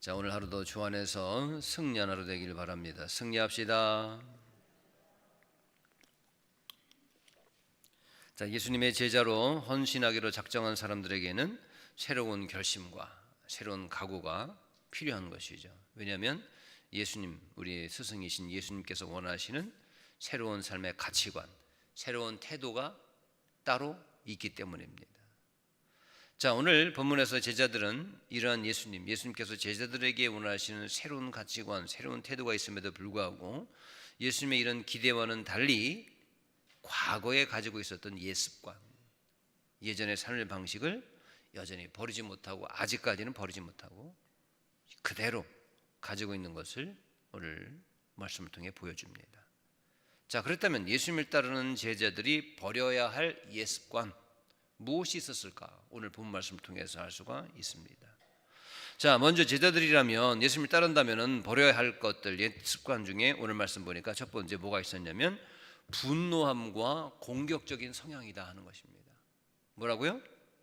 자, 오늘 하루도 주 안에서 승리한 하루 되기를 바랍니다. 승리합시다. 자, 예수님의 제자로 헌신하기로 작정한 사람들에게는 새로운 결심과 새로운 각오가 필요한 것이죠. 왜냐하면 예수님, 우리 스승이신 예수님께서 원하시는 새로운 삶의 가치관, 새로운 태도가 따로 있기 때문입니다. 자, 오늘 본문에서 제자들은 이러한 예수님, 예수님께서 제자들에게 원하시는 새로운 가치관, 새로운 태도가 있음에도 불구하고 예수님의 이런 기대와는 달리 과거에 가지고 있었던 예습관, 예전의 삶의 방식을 여전히 버리지 못하고 아직까지는 버리지 못하고 그대로 가지고 있는 것을 오늘 말씀을 통해 보여줍니다. 자, 그렇다면 예수님을 따르는 제자들이 버려야 할 예습관 무엇이 있었을까? 오늘 본 말씀을 통해서 알 수가 있습니다. 자, 먼저 제자들이라면 예수님을 따른다면은 버려야 할 것들 옛 습관 중에 오늘 말씀 보니까 첫 번째 뭐가 있었냐면 분노함과 공격적인 성향이다 하는 것입니다. 뭐라고요?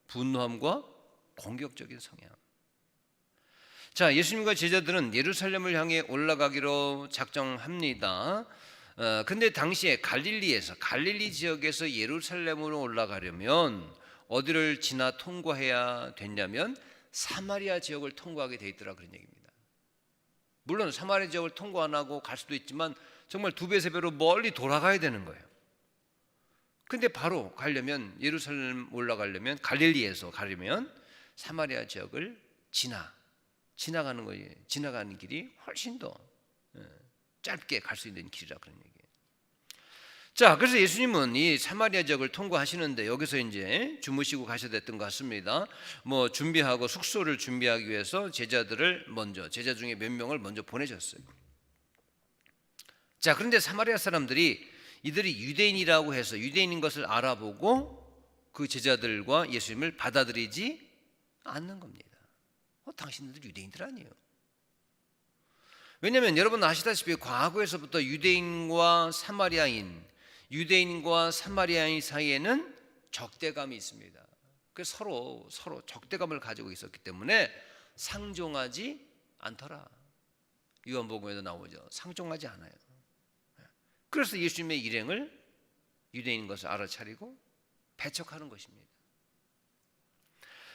분노함과 공격적인 성향. 자, 예수님과 제자들은 예루살렘을 향해 올라가기로 작정합니다. 어, 근데 당시에 갈릴리에서 갈릴리 지역에서 예루살렘으로 올라가려면 어디를 지나 통과해야 됐냐면 사마리아 지역을 통과하게 돼 있더라 그런 얘기입니다. 물론 사마리아 지역을 통과 안 하고 갈 수도 있지만 정말 두 배 세 배로 멀리 돌아가야 되는 거예요. 근데 바로 가려면 예루살렘 올라가려면 갈릴리에서 가려면 사마리아 지역을 지나 지나가는 거예요. 지나가는 길이 훨씬 더 예, 짧게 갈 수 있는 길이라 그런 얘기예요. 자, 그래서 예수님은 이 사마리아 지역을 통과하시는데 여기서 이제 주무시고 가셔야 됐던 것 같습니다. 뭐 준비하고 숙소를 준비하기 위해서 제자들을 먼저 제자 중에 몇 명을 먼저 보내셨어요. 자, 그런데 사마리아 사람들이 이들이 유대인이라고 해서 유대인인 것을 알아보고 그 제자들과 예수님을 받아들이지 않는 겁니다. 어, 당신들 유대인들 아니에요. 왜냐하면 여러분 아시다시피 과거에서부터 유대인과 사마리아인, 유대인과 사마리아인 사이에는 적대감이 있습니다. 그 서로 서로 적대감을 가지고 있었기 때문에 상종하지 않더라. 요한복음에도 나오죠. 상종하지 않아요. 그래서 예수님의 일행을 유대인인 것을 알아차리고 배척하는 것입니다.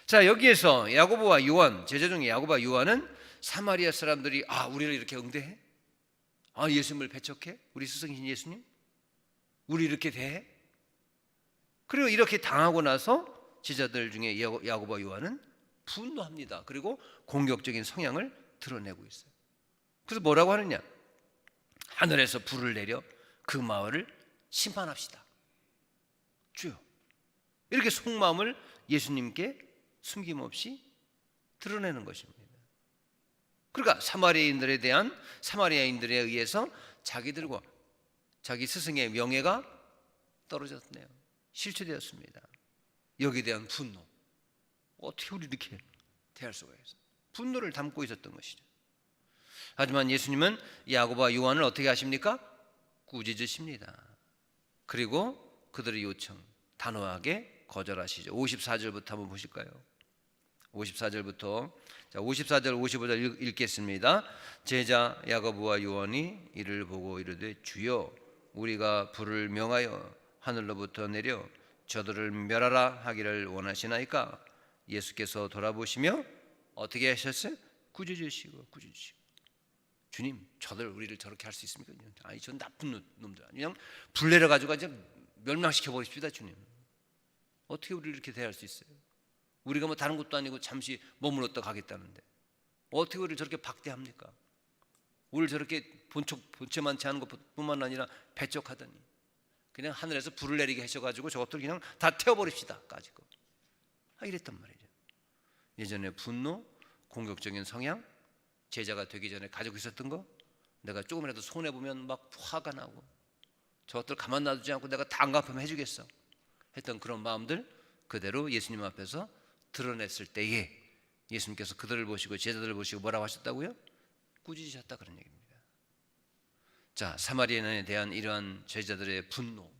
자 여기에서 야고보와 요한 제자 중에 야고보와 요한은 사마리아 사람들이 아 우리를 이렇게 응대해? 아 예수님을 배척해? 우리 스승이신 예수님? 우리 이렇게 대해? 그리고 이렇게 당하고 나서 제자들 중에 야고보와 요한은 분노합니다. 그리고 공격적인 성향을 드러내고 있어요. 그래서 뭐라고 하느냐? 하늘에서 불을 내려 그 마을을 심판합시다. 주요. 이렇게 속마음을 예수님께 숨김없이 드러내는 것입니다. 그러니까 사마리아인들에 대한 사마리아인들에 의해서 자기들과 자기 스승의 명예가 떨어졌네요. 실추되었습니다. 여기에 대한 분노. 어떻게 우리 이렇게 대할 수가 있어? 분노를 담고 있었던 것이죠. 하지만 예수님은 야고보와 요한을 어떻게 하십니까? 꾸짖으십니다. 그리고 그들의 요청 단호하게 거절하시죠. 54절부터 한번 보실까요? 54절부터 자 54절 55절 읽 겠습니다. 제자 야고보와 요한이 이를 보고 이르되 주여 우리가 불을 명하여 하늘로부터 내려 저들을 멸하라 하기를 원하시나이까 예수께서 돌아보시며 어떻게 하셨어요? 꾸짖으시고 꾸짖으시고 주님 저들 우리를 저렇게 할 수 있습니까? 아니 전 나쁜 놈들 그냥 불 내려 가지고 그냥 멸망시켜 버립시다 주님. 어떻게 우리를 이렇게 대할 수 있어요? 우리가 뭐 다른 것도 아니고 잠시 머물렀다 가겠다는데 어떻게 우리를 저렇게 박대합니까? 우리를 저렇게 본척 본체 많지 않은 것뿐만 아니라 배척하더니 그냥 하늘에서 불을 내리게 하셔가지고 저것들 그냥 다 태워버립시다 까지고 아 이랬단 말이죠. 예전에 분노, 공격적인 성향, 제자가 되기 전에 가지고 있었던 거 내가 조금이라도 손해 보면 막 화가 나고 저것들 가만 놔두지 않고 내가 다 갚으면 해주겠어 했던 그런 마음들 그대로 예수님 앞에서 드러냈을 때에 예수님께서 그들을 보시고 제자들을 보시고 뭐라고 하셨다고요? 꾸짖으셨다 그런 얘기입니다. 자 사마리아인에 대한 이러한 제자들의 분노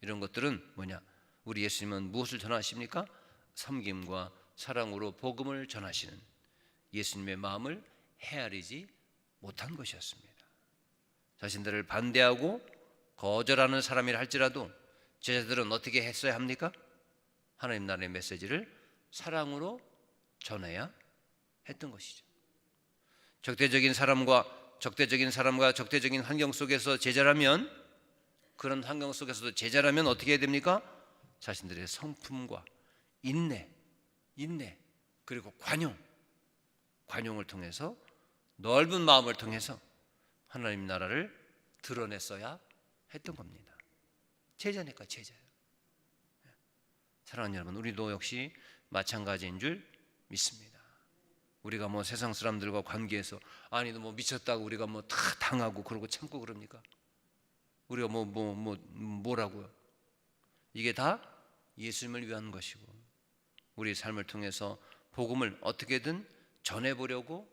이런 것들은 뭐냐? 우리 예수님은 무엇을 전하십니까? 섬김과 사랑으로 복음을 전하시는 예수님의 마음을 헤아리지 못한 것이었습니다. 자신들을 반대하고 거절하는 사람이라 할지라도 제자들은 어떻게 했어야 합니까? 하나님 나라의 메시지를 사랑으로 전해야 했던 것이죠. 적대적인 사람과 적대적인 사람과 적대적인 환경 속에서 제자라면 그런 환경 속에서도 제자라면 어떻게 해야 됩니까? 자신들의 성품과 인내, 인내 그리고 관용, 관용을 통해서 넓은 마음을 통해서 하나님 나라를 드러냈어야 했던 겁니다. 제자니까 제자예요. 사랑하는 여러분, 우리도 역시 마찬가지인 줄 믿습니다. 우리가 뭐 세상 사람들과 관계에서 아니 뭐 미쳤다고 우리가 뭐 다 당하고 그러고 참고 그럽니까? 우리가 뭐 뭐 뭐 뭐 라고요? 이게 다 예수님을 위한 것이고 우리 삶을 통해서 복음을 어떻게든 전해 보려고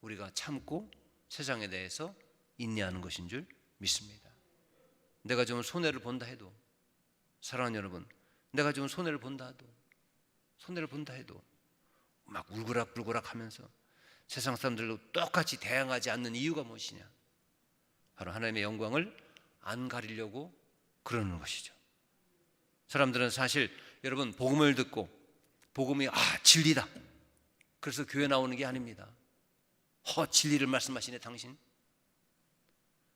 우리가 참고 세상에 대해서 인내하는 것인 줄 믿습니다. 내가 좀 손해를 본다 해도 사랑하는 여러분, 내가 좀 손해를 본다 해도 손해를 본다 해도 막 울그락불그락 하면서 세상 사람들로 똑같이 대항하지 않는 이유가 무엇이냐? 바로 하나님의 영광을 안 가리려고 그러는 것이죠. 사람들은 사실 여러분 복음을 듣고 복음이 아 진리다. 그래서 교회 나오는 게 아닙니다. 허 진리를 말씀하시네 당신.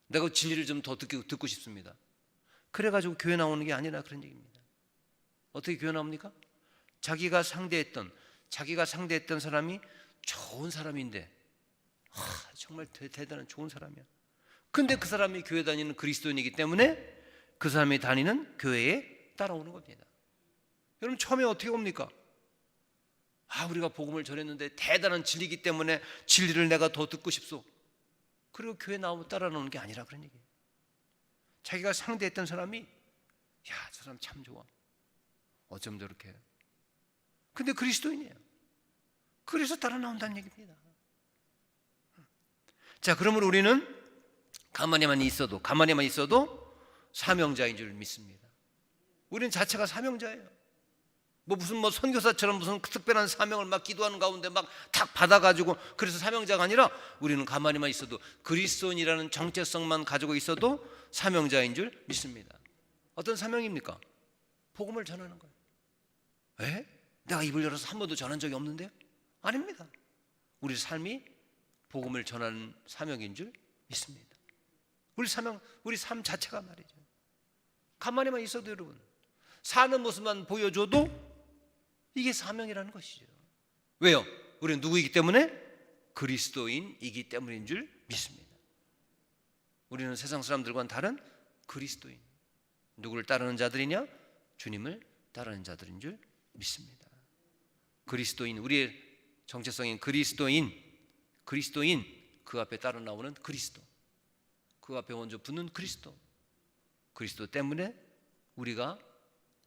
내가 진리를 좀 더 듣고, 듣고 싶습니다. 그래 가지고 교회 나오는 게 아니라 그런 얘기입니다. 어떻게 교회 나옵니까? 자기가 상대했던 자기가 상대했던 사람이 좋은 사람인데 아, 정말 대, 대단한 좋은 사람이야. 근데 그 사람이 교회 다니는 그리스도인이기 때문에 그 사람이 다니는 교회에 따라오는 겁니다. 여러분 처음에 어떻게 옵니까? 아 우리가 복음을 전했는데 대단한 진리기 때문에 진리를 내가 더 듣고 싶소. 그리고 교회 나오면 따라오는 게 아니라 그런 얘기예요. 자기가 상대했던 사람이 야 저 사람 참 좋아. 어쩜 저렇게? 근데 그리스도인이에요. 그래서 따라 나온다는 얘기입니다. 자, 그러면 우리는 가만히만 있어도 가만히만 있어도 사명자인 줄 믿습니다. 우리는 자체가 사명자예요. 뭐 무슨 뭐 선교사처럼 무슨 특별한 사명을 막 기도하는 가운데 막 탁 받아가지고 그래서 사명자가 아니라 우리는 가만히만 있어도 그리스도인이라는 정체성만 가지고 있어도 사명자인 줄 믿습니다. 어떤 사명입니까? 복음을 전하는 거예요. 에? 내가 입을 열어서 한 번도 전한 적이 없는데요? 아닙니다. 우리 삶이 복음을 전하는 사명인 줄 믿습니다. 우리 사명, 우리 삶 자체가 말이죠. 가만히만 있어도 여러분, 사는 모습만 보여줘도 이게 사명이라는 것이죠. 왜요? 우리는 누구이기 때문에? 그리스도인이기 때문인 줄 믿습니다. 우리는 세상 사람들과는 다른 그리스도인. 누구를 따르는 자들이냐? 주님을 따르는 자들인 줄 믿습니다. 그리스도인, 우리의 정체성인 그리스도인, 그리스도인 그 앞에 따라 나오는 그리스도. 그 앞에 먼저 붙는 그리스도. 그리스도 때문에 우리가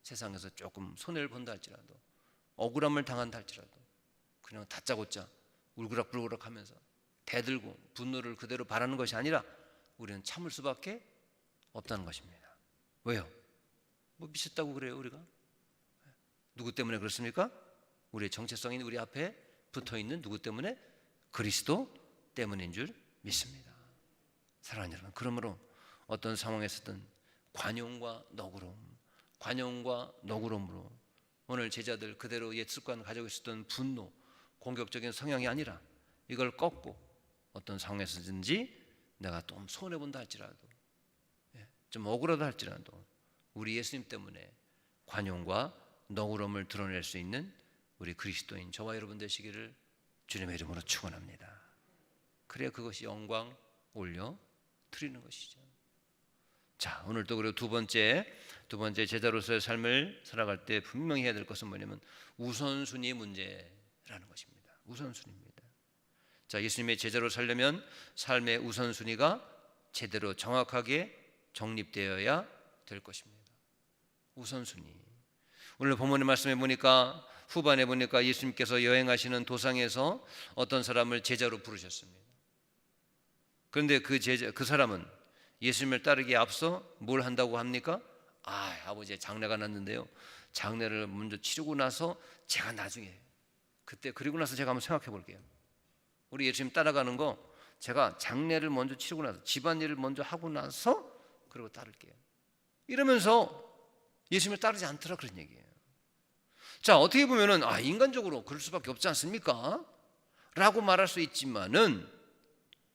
세상에서 조금 손해를 본다 할지라도 억울함을 당한다 할지라도 그냥 다짜고짜 울그락불그락 하면서 대들고 분노를 그대로 바라는 것이 아니라 우리는 참을 수밖에 없다는 것입니다. 왜요? 뭐 미쳤다고 그래요, 우리가? 누구 때문에 그렇습니까? 우리의 정체성인 우리 앞에 붙어 있는 누구 때문에? 그리스도 때문인 줄 믿습니다. 사랑하는 여러분, 그러므로 어떤 상황에서든 관용과 너그러움, 관용과 너그러움으로 오늘 제자들 그대로 옛 습관 가지고 있었던 분노, 공격적인 성향이 아니라 이걸 꺾고 어떤 상황에서든지 내가 좀 손해 본다 할지라도 예, 좀 억울하다 할지라도 우리 예수님 때문에 관용과 너그러움을 드러낼 수 있는 우리 그리스도인 저와 여러분 되시기를 주님의 이름으로 축원합니다. 그래야 그것이 영광 올려 드리는 것이죠. 자, 오늘도 그리고 두 번째 두 번째 제자로서의 삶을 살아갈 때 분명히 해야 될 것은 뭐냐면 우선순위 문제라는 것입니다. 우선순위입니다. 자, 예수님의 제자로 살려면 삶의 우선순위가 제대로 정확하게 정립되어야 될 것입니다. 우선순위. 오늘 본문의 말씀에 보니까 후반에 보니까 예수님께서 여행하시는 도상에서 어떤 사람을 제자로 부르셨습니다. 그런데 그 제자 그 사람은 예수님을 따르기에 앞서 뭘 한다고 합니까? 아, 아버지 장례가 났는데요. 장례를 먼저 치르고 나서 제가 나중에 그때 그리고 나서 제가 한번 생각해 볼게요. 우리 예수님 따라가는 거 제가 장례를 먼저 치르고 나서 집안일을 먼저 하고 나서 그리고 따를게요. 이러면서 예수님을 따르지 않더라 그런 얘기예요. 자 어떻게 보면은 아 인간적으로 그럴 수밖에 없지 않습니까? 라고 말할 수 있지만은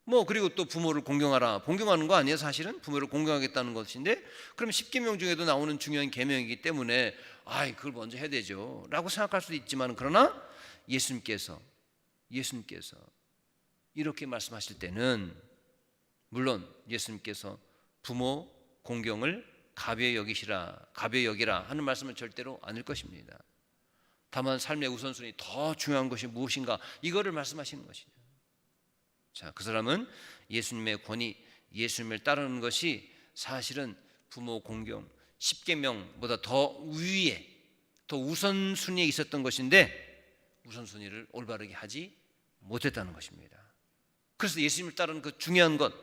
뭐 그리고 또 부모를 공경하라 공경하는 거 아니에요 사실은 부모를 공경하겠다는 것인데 그럼 10계명 중에도 나오는 중요한 계명이기 때문에 아이 그걸 먼저 해야 되죠라고 생각할 수도 있지만 그러나 예수님께서 예수님께서 이렇게 말씀하실 때는 물론 예수님께서 부모 공경을 가벼이 여기시라 가벼이 여기라 하는 말씀은 절대로 아닐 것입니다. 다만 삶의 우선순위 더 중요한 것이 무엇인가 이거를 말씀하시는 것이죠. 자, 그 사람은 예수님의 권위, 예수님을 따르는 것이 사실은 부모 공경, 십계명보다 더 위에, 더 우선순위에 있었던 것인데 우선순위를 올바르게 하지 못했다는 것입니다. 그래서 예수님을 따르는 그 중요한 것,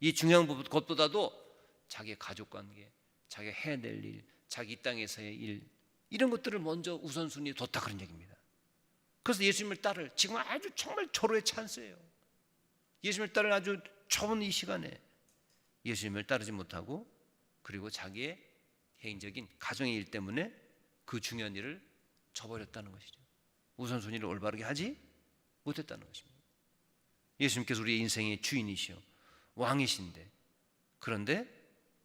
이 중요한 것보다도 자기 가족 관계, 자기가 해야 될 일, 자기 이 땅에서의 일 이런 것들을 먼저 우선순위에 뒀다 그런 얘기입니다. 그래서 예수님을 따를 지금 아주 정말 초로의 찬스예요. 예수님을 따를 아주 좋은 이 시간에 예수님을 따르지 못하고 그리고 자기의 개인적인 가정의 일 때문에 그 중요한 일을 저버렸다는 것이죠. 우선순위를 올바르게 하지 못했다는 것입니다. 예수님께서 우리의 인생의 주인이시요 왕이신데 그런데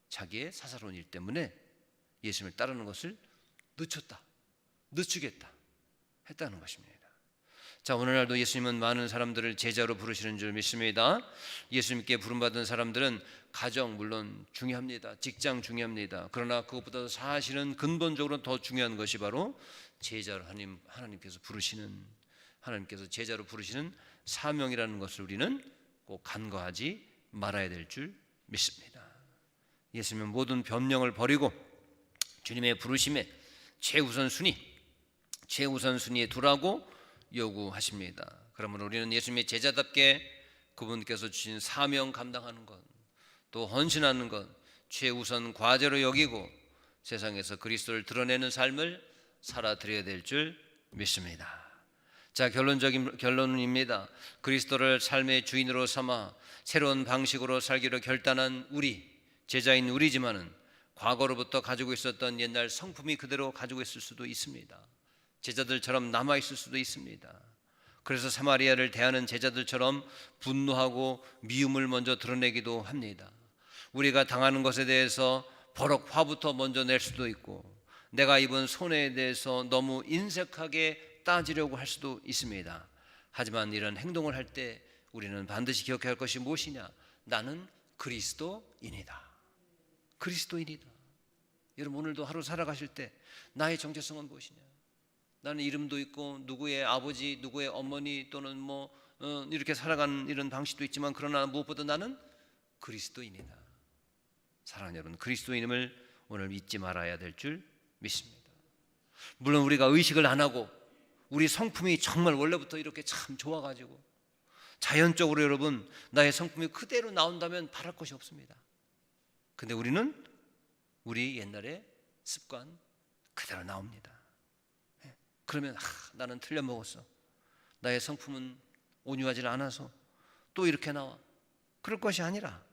자기의 사사로운 일 때문에 예수님을 따르는 것을 늦췄다, 늦추겠다 했다는 것입니다. 자 오늘날도 예수님은 많은 사람들을 제자로 부르시는 줄 믿습니다. 예수님께 부름받은 사람들은 가정 물론 중요합니다. 직장 중요합니다. 그러나 그것보다 사실은 근본적으로 더 중요한 것이 바로 제자로 하나님 하나님께서 부르시는 하나님께서 제자로 부르시는 사명이라는 것을 우리는 꼭 간과하지 말아야 될 줄 믿습니다. 예수님은 모든 변명을 버리고 주님의 부르심에 최우선 순위, 최우선 순위에 두라고 요구하십니다. 그러면 우리는 예수님의 제자답게 그분께서 주신 사명 감당하는 것, 또 헌신하는 것 최우선 과제로 여기고 세상에서 그리스도를 드러내는 삶을 살아드려야 될 줄 믿습니다. 자 결론적인 결론입니다. 그리스도를 삶의 주인으로 삼아 새로운 방식으로 살기로 결단한 우리 제자인 우리지만은 과거로부터 가지고 있었던 옛날 성품이 그대로 가지고 있을 수도 있습니다. 제자들처럼 남아 있을 수도 있습니다. 그래서 사마리아를 대하는 제자들처럼 분노하고 미움을 먼저 드러내기도 합니다. 우리가 당하는 것에 대해서 버럭 화부터 먼저 낼 수도 있고 내가 입은 손해에 대해서 너무 인색하게 따지려고 할 수도 있습니다. 하지만 이런 행동을 할 때 우리는 반드시 기억해야 할 것이 무엇이냐? 나는 그리스도인이다. 그리스도인이다. 여러분 오늘도 하루 살아가실 때 나의 정체성은 무엇이냐? 나는 이름도 있고 누구의 아버지, 누구의 어머니 또는 뭐 어, 이렇게 살아가는 이런 방식도 있지만 그러나 무엇보다 나는 그리스도인이다. 사랑하는 여러분, 그리스도인임을 오늘 잊지 말아야 될 줄 믿습니다. 물론 우리가 의식을 안 하고 우리 성품이 정말 원래부터 이렇게 참 좋아가지고 자연적으로 여러분 나의 성품이 그대로 나온다면 바랄 것이 없습니다. 근데 우리는 우리 옛날의 습관 그대로 나옵니다. 예. 그러면 아, 나는 틀려 먹었어. 나의 성품은 온유하지 않아서 또 이렇게 나와. 그럴 것이 아니라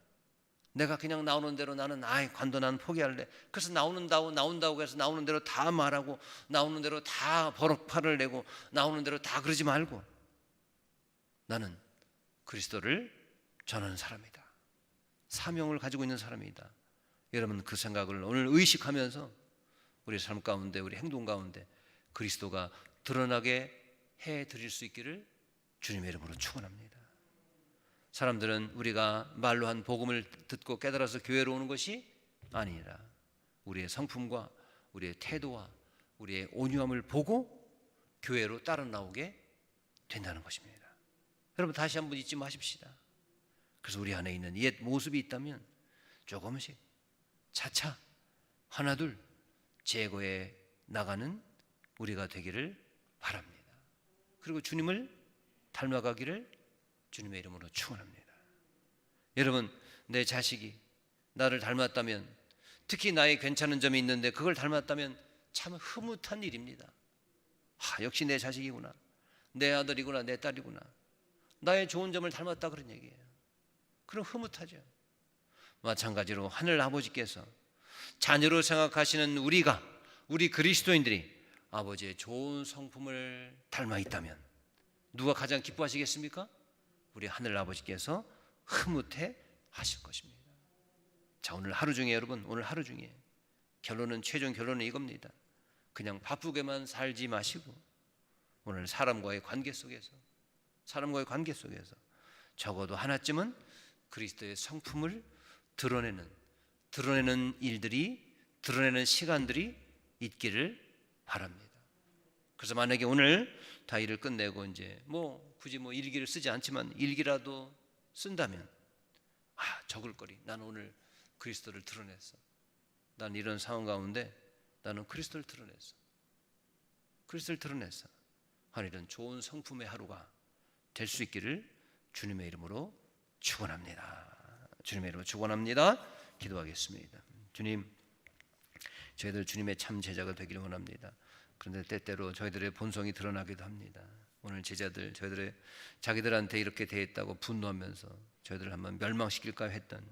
내가 그냥 나오는 대로 나는 아이 관도 난 포기할래. 그래서 나오는다고 나온다고 해서 나오는 대로 다 말하고 나오는 대로 다 버럭파를 내고 나오는 대로 다 그러지 말고 나는 그리스도를 전하는 사람이다. 사명을 가지고 있는 사람이다. 여러분 그 생각을 오늘 의식하면서 우리 삶 가운데 우리 행동 가운데 그리스도가 드러나게 해 드릴 수 있기를 주님의 이름으로 축원합니다. 사람들은 우리가 말로 한 복음을 듣고 깨달아서 교회로 오는 것이 아니라 우리의 성품과 우리의 태도와 우리의 온유함을 보고 교회로 따라 나오게 된다는 것입니다. 여러분 다시 한번 잊지 마십시다. 그래서 우리 안에 있는 옛 모습이 있다면 조금씩 차차 하나둘 제거해 나가는 우리가 되기를 바랍니다. 그리고 주님을 닮아가기를 주님의 이름으로 축원합니다. 여러분 내 자식이 나를 닮았다면 특히 나의 괜찮은 점이 있는데 그걸 닮았다면 참 흐뭇한 일입니다. 아, 역시 내 자식이구나. 내 아들이구나. 내 딸이구나. 나의 좋은 점을 닮았다 그런 얘기예요. 그럼 흐뭇하죠. 마찬가지로 하늘 아버지께서 자녀로 생각하시는 우리가 우리 그리스도인들이 아버지의 좋은 성품을 닮아 있다면 누가 가장 기뻐하시겠습니까? 우리 하늘 아버지께서 흐뭇해 하실 것입니다. 자, 오늘 하루 중에 여러분, 오늘 하루 중에 결론은 최종 결론은 이겁니다. 그냥 바쁘게만 살지 마시고 오늘 사람과의 관계 속에서 사람과의 관계 속에서 적어도 하나쯤은 그리스도의 성품을 드러내는 드러내는 일들이 드러내는 시간들이 있기를 바랍니다. 그래서 만약에 오늘 다 일을 끝내고 이제 뭐 굳이 뭐 일기를 쓰지 않지만 일기라도 쓴다면 아 적을거리 나는 오늘 그리스도를 드러냈어. 난 이런 상황 가운데 나는 그리스도를 드러냈어. 그리스도를 드러냈어. 하늘은 좋은 성품의 하루가 될 수 있기를 주님의 이름으로 축원합니다. 주님의 이름으로 축원합니다. 기도하겠습니다. 주님, 저희들 주님의 참 제자가 되기를 원합니다. 그런데 때때로 저희들의 본성이 드러나기도 합니다. 오늘 제자들 저희들의 자기들한테 이렇게 대했다고 분노하면서 저희들을 한번 멸망시킬까 했던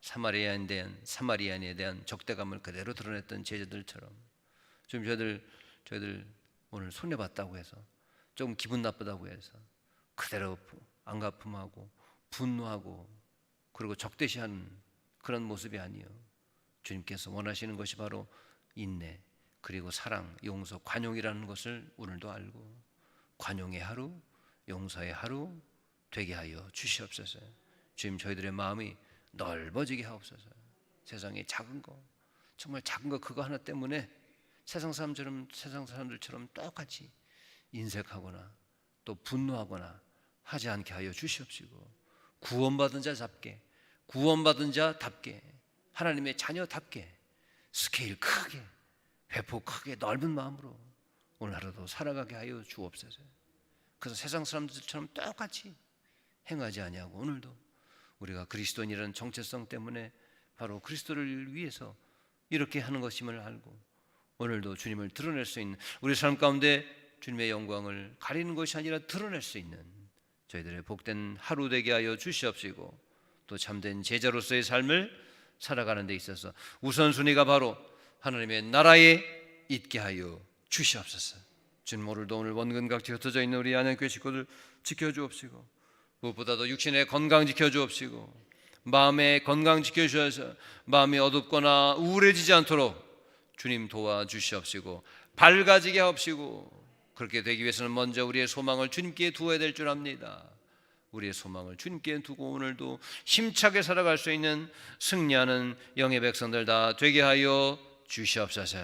사마리아인에 대한 사마리아인에 대한 적대감을 그대로 드러냈던 제자들처럼 지금 저희들 저희들 오늘 손해 봤다고 해서 좀 기분 나쁘다고 해서 그대로 안가품하고 분노하고 그리고 적대시하는 그런 모습이 아니요. 주님께서 원하시는 것이 바로 인내 그리고 사랑, 용서, 관용이라는 것을 오늘도 알고 관용의 하루, 용서의 하루 되게 하여 주시옵소서. 주님 저희들의 마음이 넓어지게 하옵소서. 세상에 작은 거 정말 작은 거 그거 하나 때문에 세상 사람처럼 세상 사람들처럼 똑같이 인색하거나 또 분노하거나 하지 않게 하여 주시옵시고 구원받은 자답게 구원받은 자답게 하나님의 자녀답게 스케일 크게 배포 크게 넓은 마음으로 오늘 하루도 살아가게 하여 주옵소서. 그래서 세상 사람들처럼 똑같이 행하지 아니하고 오늘도 우리가 그리스도인이라는 정체성 때문에 바로 그리스도를 위해서 이렇게 하는 것임을 알고 오늘도 주님을 드러낼 수 있는 우리 삶 가운데 주님의 영광을 가리는 것이 아니라 드러낼 수 있는 저희들의 복된 하루 되게 하여 주시옵시고 또 참된 제자로서의 삶을 살아가는 데 있어서 우선순위가 바로 하나님의 나라에 있게 하여 주시옵소서. 주님 오늘도 오늘 원근각지 흩어져 있는 우리 안양교회 식구들 지켜주옵시고 무엇보다도 육신의 건강 지켜주옵시고 마음의 건강 지켜주셔서 마음이 어둡거나 우울해지지 않도록 주님 도와주시옵시고 밝아지게 하옵시고 그렇게 되기 위해서는 먼저 우리의 소망을 주님께 두어야 될 줄 압니다. 우리의 소망을 주님께 두고 오늘도 힘차게 살아갈 수 있는 승리하는 영의 백성들 다 되게 하여 주시옵소서.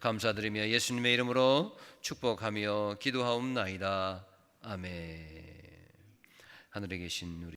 감사드리며 예수님의 이름으로 축복하며 기도하옵나이다. 아멘. 하늘에 계신 우리